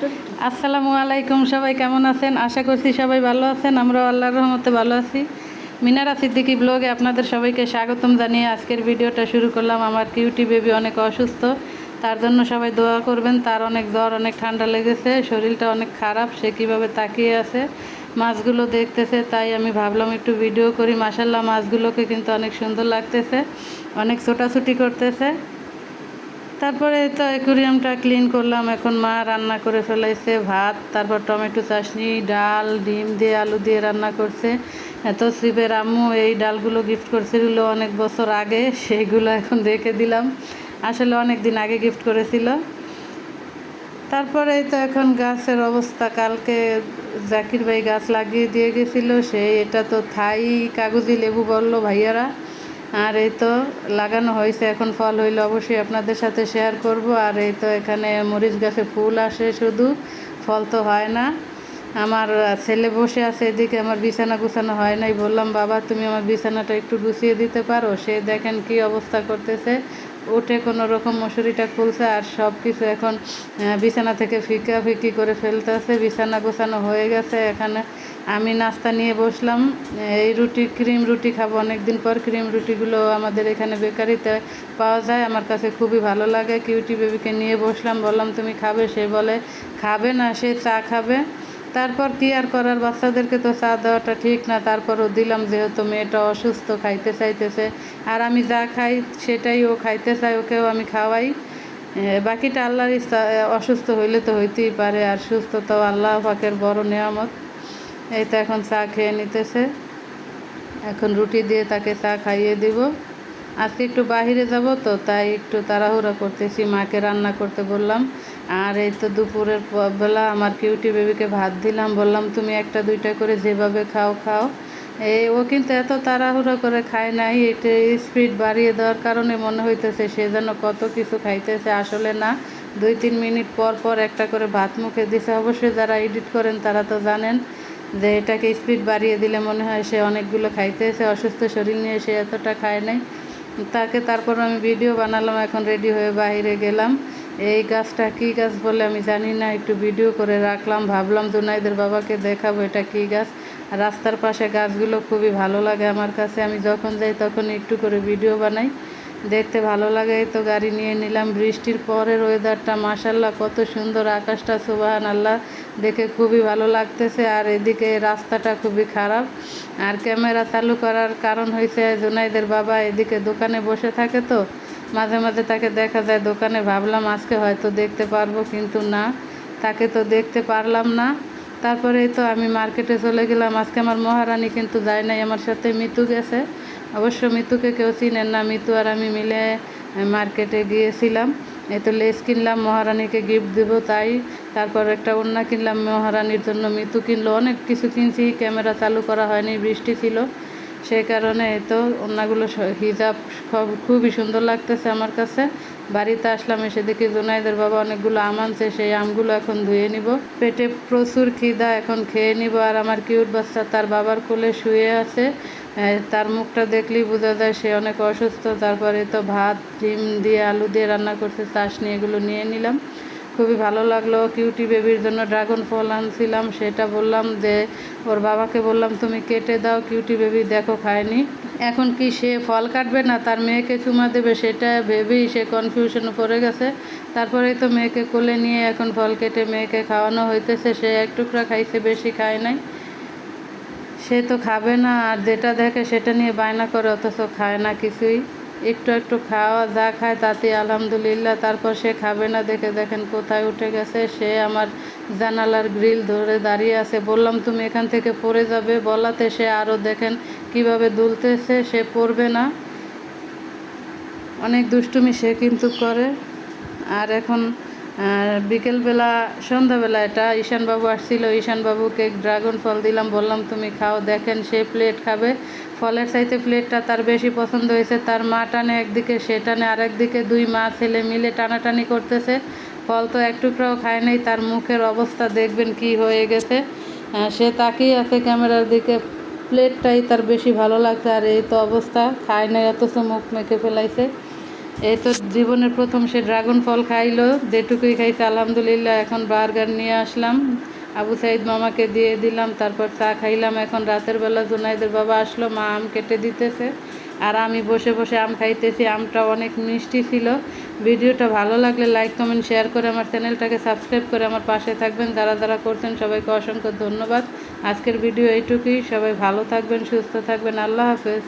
আসসালামু আলাইকুম, সবাই কেমন আছেন? আশা করছি সবাই ভালো আছেন, আমরাও আল্লাহর রহমতে ভালো আছি। মিনারা সিদ্দিকি ব্লগে আপনাদের সবাইকে স্বাগতম জানিয়ে আজকের ভিডিওটা শুরু করলাম। আমার কিউটি বেবি অনেক অসুস্থ, তার জন্য সবাই দোয়া করবেন। তার অনেক জ্বর, অনেক ঠান্ডা লেগেছে, শরীরটা অনেক খারাপ, সে কীভাবে তাকিয়ে আছে মাছগুলো দেখতেছে, তাই আমি ভাবলাম একটু ভিডিও করি। মাসাল্লাহ মাছগুলোকে কিন্তু অনেক সুন্দর লাগতেছে, অনেক ছোটাছুটি করতেছে। তারপরে তো অ্যাকুরিয়ামটা ক্লিন করলাম, এখন মা রান্না করে ফেলাইছে, ভাত, তারপর টমেটো চাটনি ডাল, ডিম দিয়ে আলু দিয়ে রান্না করছে। এত শিবের আম্মু এই ডালগুলো গিফট করছিল অনেক বছর আগে, সেইগুলো এখন রেখে দিলাম। আসলে অনেক দিন আগে গিফট করেছিল। তারপরে তো এখন গাছের অবস্থা, কালকে জাকির ভাই গাছ লাগিয়ে দিয়ে গেছিল, সেই এটা তো থাই কাগজি লেবু বলল ভাইয়ারা। আর এই তো লাগানো হয়েছে, এখন ফল হইলে অবশ্যই আপনাদের সাথে শেয়ার করব। আর এই তো এখানে মরিচ গাছে ফুল আসে শুধু, ফল তো হয় না। আমার ছেলে বসে আছে এদিকে, আমার বিছানা গুছানো হয় নাই। বললাম, বাবা, তুমি আমার বিছানাটা একটু গুছিয়ে দিতে পারো? সে দেখেন কি অবস্থা করতেছে। উঠে কোনো রকম মশুরিটা খুলছে আর সব কিছু এখন বিছানা থেকে ফিকা ফিকি করে ফেলতেছে। বিছানা গোছানো হয়ে গেছে এখানে। আমি নাস্তা নিয়ে বসলাম। এই রুটি, ক্রিম রুটি খাব। অনেক দিন পর ক্রিম রুটিগুলো আমাদের এখানে বেকারিতে পাওয়া যায়। আমার কাছে খুবই ভালো লাগে। কিউটি বেবিকে নিয়ে বসলাম। বললাম, তুমি খাবে? সে বলে, খাবে না, সে চা খাবে। তারপর কি আর করার? বাচ্চাদেরকে তো চা দেওয়াটা ঠিক না। তারপরও দিলাম, যেহেতু মেয়েটা অসুস্থ, খাইতে চাইতেছে। আর আমি যা খাই, সেটাই ও খাইতে চাই ওকেও আমি খাওয়াই। বাকিটা আল্লাহর অসুস্থ হইলে তো হইতেই পারে। আর সুস্থ তো আল্লাহ পাকের বড় নেয়ামত। এই তো এখন চা খেয়ে নিতেছে। এখন রুটি দিয়ে তাকে চা খাইয়ে দিব। আজকে একটু বাহিরে যাব তো, তাই একটু তাড়াহুড়া করতেছি, মাকে রান্না করতে বললাম। আর এই তো দুপুরের বেলা আমার কিউটি বেবিকে ভাত দিলাম, বললাম, তুমি একটা দুইটা করে যেভাবে খাও খাও। এই ও কিন্তু এত তাড়াহুড়ো করে খায় নাই এটা স্পিড বাড়িয়ে দেওয়ার কারণে মনে হইতেছে সে যেন কত কিছু খাইতেছে, আসলে না। দুই, তিন মিনিট পর পর একটা করে ভাত মুখে দিছে। অবশ্যই যারা এডিট করেন তারা তো জানেন যে এটাকে স্পিড বাড়িয়ে দিলে মনে হয় সে অনেকগুলো খাইতে খাইতেছে, অসুস্থ শরীর নিয়ে সে এতটা খায় নাই। তাকে তারপর আমি ভিডিও বানালাম, এখন রেডি হয়ে বাইরে গেলাম। এই গাছটা কী গাছ বলে আমি জানি না, একটু ভিডিও করে রাখলাম, ভাবলাম জুনাইদের বাবাকে দেখাবো এটা কী গাছ। রাস্তার পাশে গাছগুলো খুবই ভালো লাগে আমার কাছে। আমি যখন যাই তখন একটু করে ভিডিও বানাই। দেখতে ভালো লাগে তো গাড়ি নিয়ে নিলাম। বৃষ্টির পরের ওয়েদারটা মাসাল্লাহ কত সুন্দর আকাশটা সুবাহান আল্লাহ দেখে খুবই ভালো লাগতেছে, আর এদিকে রাস্তাটা খুবই খারাপ। আর ক্যামেরা চালু করার কারণ হয়েছে জুনাইদের বাবা এদিকে দোকানে বসে থাকে তো, মাঝে মাঝে তাকে দেখা যায় দোকানে। ভাবলাম আজকে হয়তো দেখতে পারব, কিন্তু না, তাকে তো দেখতে পারলাম না। তারপরে তো আমি মার্কেটে চলে গেলাম। আজকে আমার মহারানী কিন্তু যায় নাই, আমার সাথে মিতু গেছে। অবশ্য মিতুকে কেউ চিনেন না। মিতু আর আমি মিলে মার্কেটে গিয়েছিলাম। এই তো লেস কিনলাম, মহারানীকে গিফট দেবো তাই। তারপর একটা ওড়না কিনলাম, মহারানীর জন্য মিতু কিনলো। অনেক কিছু কিনছি, ক্যামেরা চালু করা হয়নি, বৃষ্টি ছিল। সেই কারণে এই তো ওড়নাগুলো হিজাব সব- খুবই সুন্দর লাগতেছে আমার কাছে। বাড়িতে আসলাম, এসে দেখি জোনাইদের বাবা অনেকগুলো আম আনছে, সেই আমগুলো এখন ধুয়ে নিব। পেটে প্রচুর খিদা, এখন খেয়ে নিব। আর আমার কিউট বাচ্চা তার বাবার কোলে শুয়ে আছে। তার মুখটা দেখলেই বোঝা যায় সে অনেক অসুস্থ। তারপরে তো ভাত, ডিম দিয়ে আলু দিয়ে রান্না করছে চাষ নিয়ে এগুলো নিয়ে নিলাম। খুবই ভালো লাগল। কিউটি বেবির জন্য ড্রাগন ফল আনছিলাম, সেটা বললাম যে, ওর বাবাকে বললাম, তুমি কেটে দাও, কিউটি বেবি দেখো খায়নি। এখন কি সে ফল কাটবে না? তার মেয়েকে চুমা দেবে, সেটা ভেবেই সে কনফিউশনে পড়ে গেছে। তারপরেই তো মেয়েকে কোলে নিয়ে এখন ফল কেটে মেয়েকে খাওয়ানো হইতেছে। সে এক টুকরা খাইছে, বেশি খায় নাই। সে তো খাবে না, আর যেটা দেখে সেটা নিয়ে বায়না করে অথচ খায় না কিছুই। একটু একটু খাওয়া, যা খায় তাতে আলহামদুলিল্লাহ, তারপর সে খাবে না দেখে দেখেন কোথায় উঠে গেছে। সে আমার জানালার গ্রিল ধরে দাঁড়িয়ে আছে। বললাম, তুমি এখান থেকে পড়ে যাবে? বলাতে সে আরও দেখেন কীভাবে দুলতেছে, সে পড়বে না। অনেক দুষ্টুমি সে কিন্তু করে। আর এখন আহ, বিকেলবেলা সন্ধ্যাবেলা এটা ঈশানবাবু আসছিল ঈশানবাবুকে ড্রাগন ফল দিলাম বললাম তুমি খাও দেখেন সে প্লেট খাবে। ফলের চাইতে প্লেটটা তার বেশি পছন্দ হয়েছে তার মা টানে একদিকে সে টানে আরেকদিকে দুই মা ছেলে মিলে টানাটানি করতেছে। ফল তো এক টুকরাও খায় নাই তার মুখের অবস্থা দেখবেন কি হয়ে গেছে। সে তাকিয়ে আছে ক্যামেরার দিকে প্লেটটাই তার বেশি ভালো লাগছে আর এই তো অবস্থা খায় নাই অথচ মুখ মেখে ফেলাইছে। এই তো জীবনের প্রথম সে ড্রাগন ফল খাইলো, যেটুকুই খাইছে আলহামদুলিল্লাহ, এখন বার্গার নিয়ে আসলাম। আবু সাইদ মামাকে দিয়ে দিলাম, তারপর চা খাইলাম। এখন রাতের বেলা জুনাইদের বাবা আসলো, মা আম কেটে দিতেছে। আর আমি বসে বসে আম খাইতেছি, আমটা অনেক মিষ্টি ছিল। ভিডিওটা ভালো লাগলে লাইক, কমেন্ট, শেয়ার করে আমার চ্যানেলটাকে সাবস্ক্রাইব করে আমার পাশে থাকবেন। যারা যারা করছেন, সবাইকে অসংখ্য ধন্যবাদ। আজকের ভিডিও এইটুকুই। সবাই ভালো থাকবেন, সুস্থ থাকবেন। আল্লাহ হাফেজ।